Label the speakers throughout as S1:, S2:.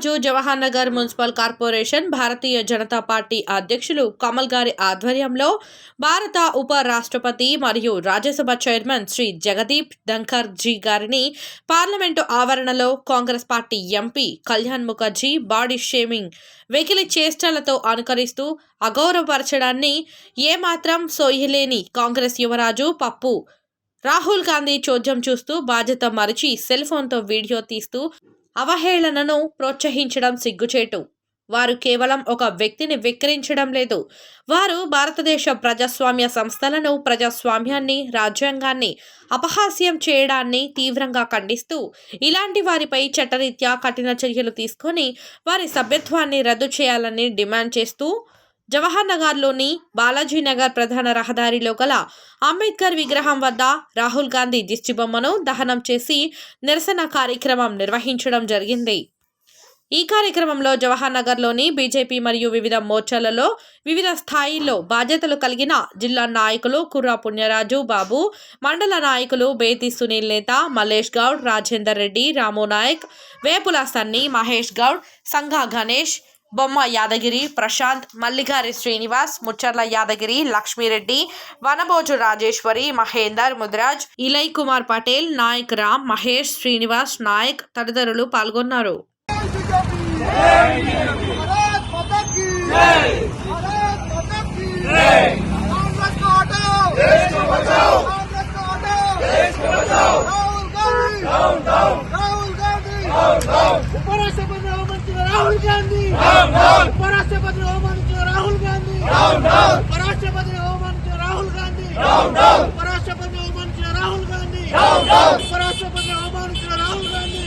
S1: Yuvaraju Jawahar Nagar municipal corporation Bharatiya Janata party అధ్యక్షులు కమల్ గారి ఆధ్వర్యంలో భారత ఉప రాష్ట్రపతి మరియు రాజ్యసభ చైర్మన్ శ్రీ జగదీప్ ధంకర్ జీ గారిని పార్లమెంటు ఆవరణలో Congress party MP Kalyan Mukherjee body shaming వెకిలి చేష్టలతో అనుకరిస్తూ అగౌరవపరచడాన్ని ఏమాత్రం సోయలేని కాంగ్రెస్ యువరాజు పప్పు. రాహుల్ గాంధీ చోద్యం చూస్తూ బాధ్యత మరిచి సెల్ ఫోన్తో వీడియో తీస్తూ అవహేళనను ప్రోత్సహించడం సిగ్గుచేటు. వారు కేవలం ఒక వ్యక్తిని వెక్కిరించడం లేదు. వారు భారతదేశ ప్రజాస్వామ్య సంస్థలను ప్రజాస్వామ్యాన్ని రాజ్యాంగాన్ని అపహాస్యం చేయడాన్ని తీవ్రంగా ఖండిస్తూ ఇలాంటి వారిపై చట్టరీత్యా కఠిన చర్యలు తీసుకొని వారి సభ్యత్వాన్ని రద్దు చేయాలని డిమాండ్ చేస్తూ జవహర్ నగర్లోని బాలాజీ నగర్ ప్రధాన రహదారిలో గల అంబేద్కర్ విగ్రహం వద్ద రాహుల్ గాంధీ దిష్టిబొమ్మను దహనం చేసి నిరసన కార్యక్రమం నిర్వహించడం జరిగింది. ఈ కార్యక్రమంలో జవహర్ నగర్లోని బీజేపీ మరియు వివిధ మోర్చాలలో వివిధ స్థాయిల్లో బాధ్యతలు కలిగిన జిల్లా నాయకులు కుర్రా పుణ్యరాజు బాబు మండల నాయకులు బేతి సునీల్ నేత మల్లేష్ గౌడ్ రాజేందర్ రెడ్డి రాము నాయక్ వేపుల సన్ని మహేష్ గౌడ్ సంఘ గణేష్ బొమ్మ యాదగిరి ప్రశాంత్ మల్లిగారి శ్రీనివాస్ ముచ్చర్ల యాదగిరి లక్ష్మీరెడ్డి వనభోజు రాజేశ్వరి మహేందర్ ముద్రాజ్ ఇలయ్ కుమార్ పటేల్ నాయక్ రామ్ మహేష్ శ్రీనివాస్ నాయక్ తదితరులు పాల్గొన్నారు.
S2: ఉపరాష్ట్రపతి ರಾಹುಲ್ ಗಾಂಧಿ ಉಪರಾಷ್ಟ್ರಪತಿ ಅವಮಾನಿಸಿದ ರಾಹುಲ್ ಗಾಂಧಿ ಉಪರಾಷ್ಟ್ರಪತಿ ಅವಮಾನಿಸಿದ ರಾಹುಲ್ ಗಾಂಧಿ ಉಪರಾಷ್ಟ್ರಪತಿ ಅವಮಾನಿಸಿದ ರಾಹುಲ್ ಗಾಂಧಿ ಉಪರಾಷ್ಟ್ರಪತಿ ಅವಮಾನಿಸಿದ Rahul Gandhi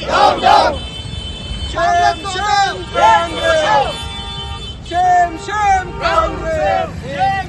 S2: Shame, shame, Congress! Shame, shame, Congress!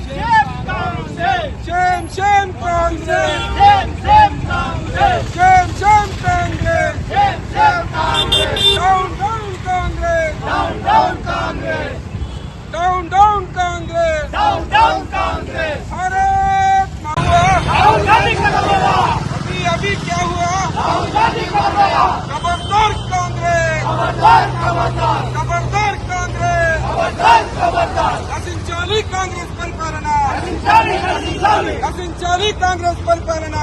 S2: खबरदार कांग्रेस। खबरदार खबरदार। खबरदार कांग्रेस। खबरदार खबरदार। असिंचाली कांग्रेस पर करना असिंचाली असिंचाली कांग्रेस पर करना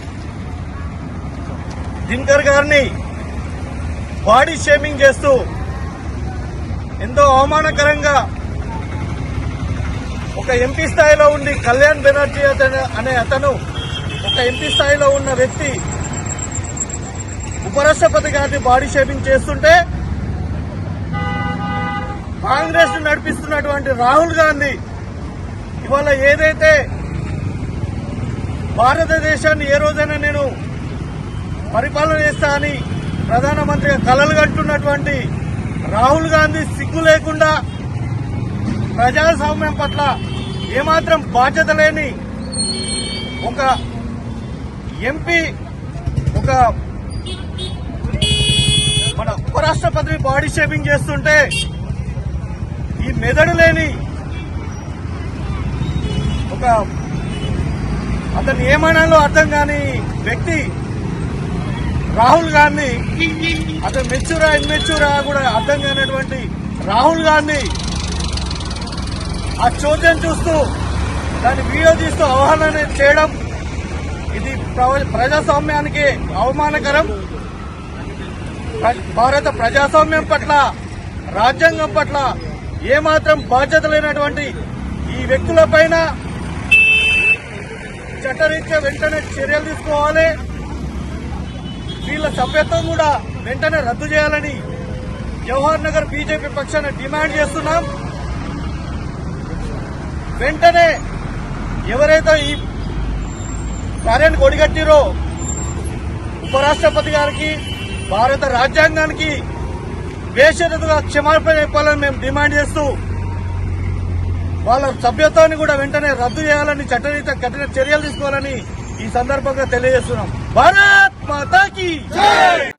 S2: దినకర్ గారిని బాడీ షేమింగ్ చేస్తూ ఎంతో అవమానకరంగా ఒక ఎంపీ స్థాయిలో ఉండి కళ్యాణ్ బెనర్జీ అతను అనే అతను ఒక ఎంపీ స్థాయిలో ఉన్న వ్యక్తి ఉపరాష్ట్రపతి గారిని బాడీ షేపింగ్ చేస్తుంటే కాంగ్రెస్ నడిపిస్తున్నటువంటి రాహుల్ గాంధీ ఇవాళ ఏదైతే భారతదేశాన్ని ఏ రోజైనా నేను పరిపాలన చేస్తా అని ప్రధానమంత్రిగా కలలు కంటున్నటువంటి రాహుల్ గాంధీ సిగ్గు లేకుండా ప్రజాస్వామ్యం పట్ల ఏమాత్రం బాధ్యత లేని ఒక ఎంపీ ఒక మన ఉపరాష్ట్రపతిని బాడీ షేపింగ్ చేస్తుంటే ఈ మెదడు లేని ఒక అతను ఏమనాలో అర్థం కాని వ్యక్తి రాహుల్ గాంధీ అతను మెచ్యూరా ఇమ్మెచ్యూరా కూడా అర్థం కానటువంటి రాహుల్ గాంధీ ఆ చోద్యం చూస్తూ దాన్ని వీడియో తీస్తూ అవహేళన చేయడం ఇది ప్రజాస్వామ్యానికి అవమానకరం.
S3: భారత ప్రజాస్వామ్యం పట్ల రాజ్యాంగం పట్ల ఏమాత్రం బాధ్యత లేనటువంటి ఈ వ్యక్తులపైన చట్టరీత్యా వెంటనే చర్యలు తీసుకోవాలి. వీళ్ళ సభ్యత్వం కూడా వెంటనే రద్దు చేయాలని జవహర్ నగర్ బీజేపీ పక్షాన డిమాండ్ చేస్తున్నాం. వెంటనే ఎవరైతే ఈ కార్యాన్ని కొడిగట్టిరో ఉపరాష్ట్రపతి గారికి భారత రాజ్యాంగానికి బేషరతుగా క్షమాపణ చెప్పాలని మేము డిమాండ్ చేస్తూ వాళ్ళ సభ్యత్వాన్ని కూడా వెంటనే రద్దు చేయాలని చట్టరీత కఠిన చర్యలు తీసుకోవాలని ఈ సందర్భంగా తెలియజేస్తున్నాం. భారత్! माता की जय